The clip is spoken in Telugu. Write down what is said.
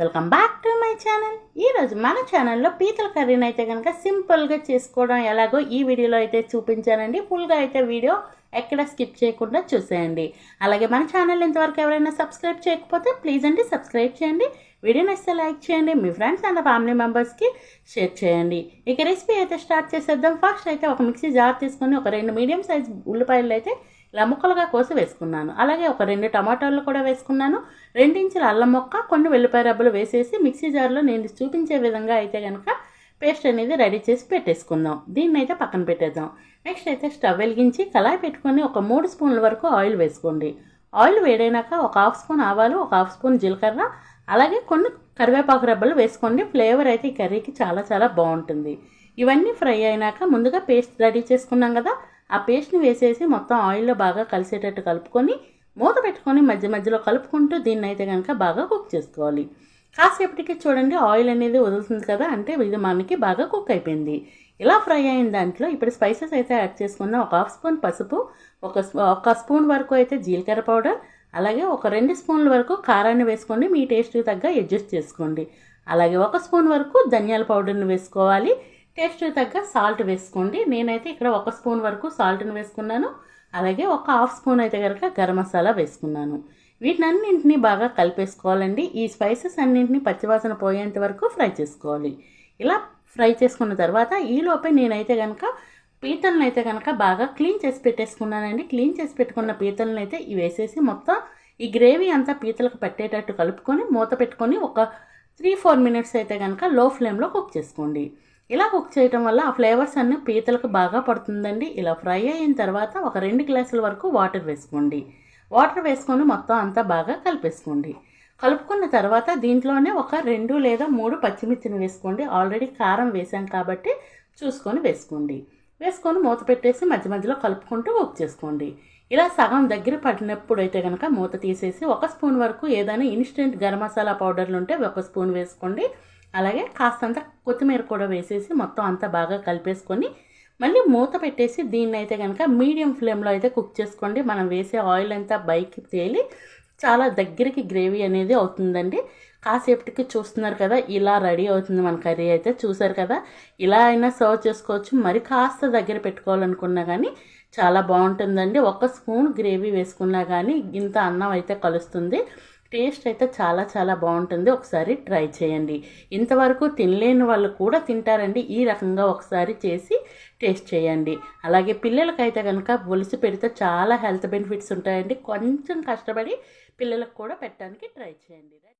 Welcome back to my channel. ఈరోజు మన ఛానల్లో పీతల కర్రీని అయితే కనుక సింపుల్గా చేసుకోవడం ఎలాగో ఈ వీడియోలో అయితే చూపించానండి. ఫుల్గా అయితే వీడియో ఎక్కడ స్కిప్ చేయకుండా చూసేయండి. అలాగే మన ఛానల్ ఇంతవరకు ఎవరైనా సబ్స్క్రైబ్ చేయకపోతే ప్లీజ్ అండి సబ్స్క్రైబ్ చేయండి. వీడియో నచ్చితే లైక్ చేయండి. మీ ఫ్రెండ్స్ అండ్ ఫ్యామిలీ మెంబర్స్కి షేర్ చేయండి. ఇక రెసిపీ అయితే స్టార్ట్ చేసేద్దాం. ఫస్ట్ అయితే ఒక మిక్సీ జార్ తీసుకొని ఒక రెండు మీడియం సైజ్ ఉల్లిపాయలు అయితే ఇలా ముక్కలుగా కోసి వేసుకున్నాను. అలాగే ఒక రెండు టమాటాలు కూడా వేసుకున్నాను. రెండించుల అల్లం మొక్క కొన్ని వెల్లిపాయ రబ్బలు వేసేసి మిక్సీ జార్లో నేను చూపించే విధంగా అయితే కనుక పేస్ట్ అనేది రెడీ చేసి పెట్టేసుకుందాం. దీన్ని అయితే పక్కన పెట్టేద్దాం. నెక్స్ట్ అయితే స్టవ్ వెలిగించి కళాయి పెట్టుకొని ఒక మూడు స్పూన్ల వరకు ఆయిల్ వేసుకోండి. ఆయిల్ వేడైనాక ఒక హాఫ్ స్పూన్ ఆవాలు ఒక హాఫ్ స్పూన్ జీలకర్ర అలాగే కొన్ని కరివేపాకు రెబ్బలు వేసుకోండి. ఫ్లేవర్ అయితే ఈ కర్రీకి చాలా చాలా బాగుంటుంది. ఇవన్నీ ఫ్రై అయినాక ముందుగా పేస్ట్ రెడీ చేసుకున్నాం కదా ఆ పేస్ట్ని వేసేసి మొత్తం ఆయిల్లో బాగా కలిసేటట్టు కలుపుకొని మూత పెట్టుకొని మధ్య మధ్యలో కలుపుకుంటూ దీన్ని అయితే కనుక బాగా కుక్ చేసుకోవాలి. కాసేపటికి చూడండి ఆయిల్ అనేది వదులుతుంది కదా అంటే ఇది మనకి బాగా కుక్ అయిపోయింది. ఇలా ఫ్రై అయిన దాంట్లో ఇప్పుడు స్పైసెస్ అయితే యాడ్ చేసుకుందాం. ఒక హాఫ్ స్పూన్ పసుపు ఒక ఒక స్పూన్ వరకు అయితే జీలకర్ర పౌడర్ అలాగే ఒక రెండు స్పూన్ల వరకు కారాన్ని వేసుకోండి. మీ టేస్ట్కి తగ్గ అడ్జస్ట్ చేసుకోండి. అలాగే ఒక స్పూన్ వరకు ధనియాల పౌడర్ని వేసుకోవాలి. టేస్ట్ తగ్గ సాల్ట్ వేసుకోండి. నేనైతే ఇక్కడ ఒక స్పూన్ వరకు సాల్ట్ని వేసుకున్నాను. అలాగే ఒక హాఫ్ స్పూన్ అయితే కనుక గరం మసాలా వేసుకున్నాను. వీటినన్నింటినీ బాగా కలిపేసుకోవాలండి. ఈ స్పైసెస్ అన్నింటినీ పచ్చివాసన పోయేంత వరకు ఫ్రై చేసుకోవాలి. ఇలా ఫ్రై చేసుకున్న తర్వాత ఈలోపే నేనైతే కనుక పీతలను అయితే కనుక బాగా క్లీన్ చేసి పెట్టేసుకున్నానండి. క్లీన్ చేసి పెట్టుకున్న పీతలను అయితే వేసేసి మొత్తం ఈ గ్రేవీ అంతా పీతలకు పట్టేటట్టు కలుపుకొని మూత పెట్టుకొని ఒక త్రీ ఫోర్ మినిట్స్ అయితే కనుక లో ఫ్లేమ్లో కుక్ చేసుకోండి. ఇలా కుక్ చేయటం వల్ల ఆ ఫ్లేవర్స్ అన్నీ పీతలకు బాగా పడుతుందండి. ఇలా ఫ్రై అయిన తర్వాత ఒక రెండు గ్లాసుల వరకు వాటర్ వేసుకోండి. వాటర్ వేసుకొని మొత్తం అంతా బాగా కలిపేసుకోండి. కలుపుకున్న తర్వాత దీంట్లోనే ఒక రెండు లేదా మూడు పచ్చిమిర్చిని వేసుకోండి. ఆల్రెడీ కారం వేసాం కాబట్టి చూసుకొని వేసుకోండి. వేసుకొని మూత పెట్టేసి మధ్య మధ్యలో కలుపుకుంటూ కుక్ చేసుకోండి. ఇలా సగం దగ్గర పడినప్పుడు అయితే కనుక మూత తీసేసి ఒక స్పూన్ వరకు ఏదైనా ఇన్స్టెంట్ గరం మసాలా పౌడర్లు ఉంటే ఒక స్పూన్ వేసుకోండి. అలాగే కాస్తంత కొత్తిమీర కూడా వేసేసి మొత్తం అంతా బాగా కలిపేసుకొని మళ్ళీ మూత పెట్టేసి దీన్ని అయితే కనుక మీడియం ఫ్లేమ్లో అయితే కుక్ చేసుకోండి. మనం వేసే ఆయిల్ అంతా బైక్కి తేలి చాలా దగ్గరికి గ్రేవీ అనేది అవుతుందండి. కాసేపటికి చూస్తున్నారు కదా ఇలా రెడీ అవుతుంది మన కర్రీ అయితే చూసారు కదా? ఇలా అయినా సర్వ్ చేసుకోవచ్చు. మరి కాస్త దగ్గర పెట్టుకోవాలనుకున్నా కానీ చాలా బాగుంటుందండి. ఒక స్పూన్ గ్రేవీ వేసుకున్నా కానీ ఇంత అన్నం అయితే కలుస్తుంది. టేస్ట్ అయితే చాలా చాలా బాగుంటుంది. ఒకసారి ట్రై చేయండి. ఇంతవరకు తినలేని వాళ్ళు కూడా తింటారండి. ఈ రకంగా ఒకసారి చేసి టేస్ట్ చేయండి. అలాగే పిల్లలకైతే కనుక ఒలిసి పెడితే చాలా హెల్త్ బెనిఫిట్స్ ఉంటాయండి. కొంచెం కష్టపడి పిల్లలకు కూడా పెట్టడానికి ట్రై చేయండి.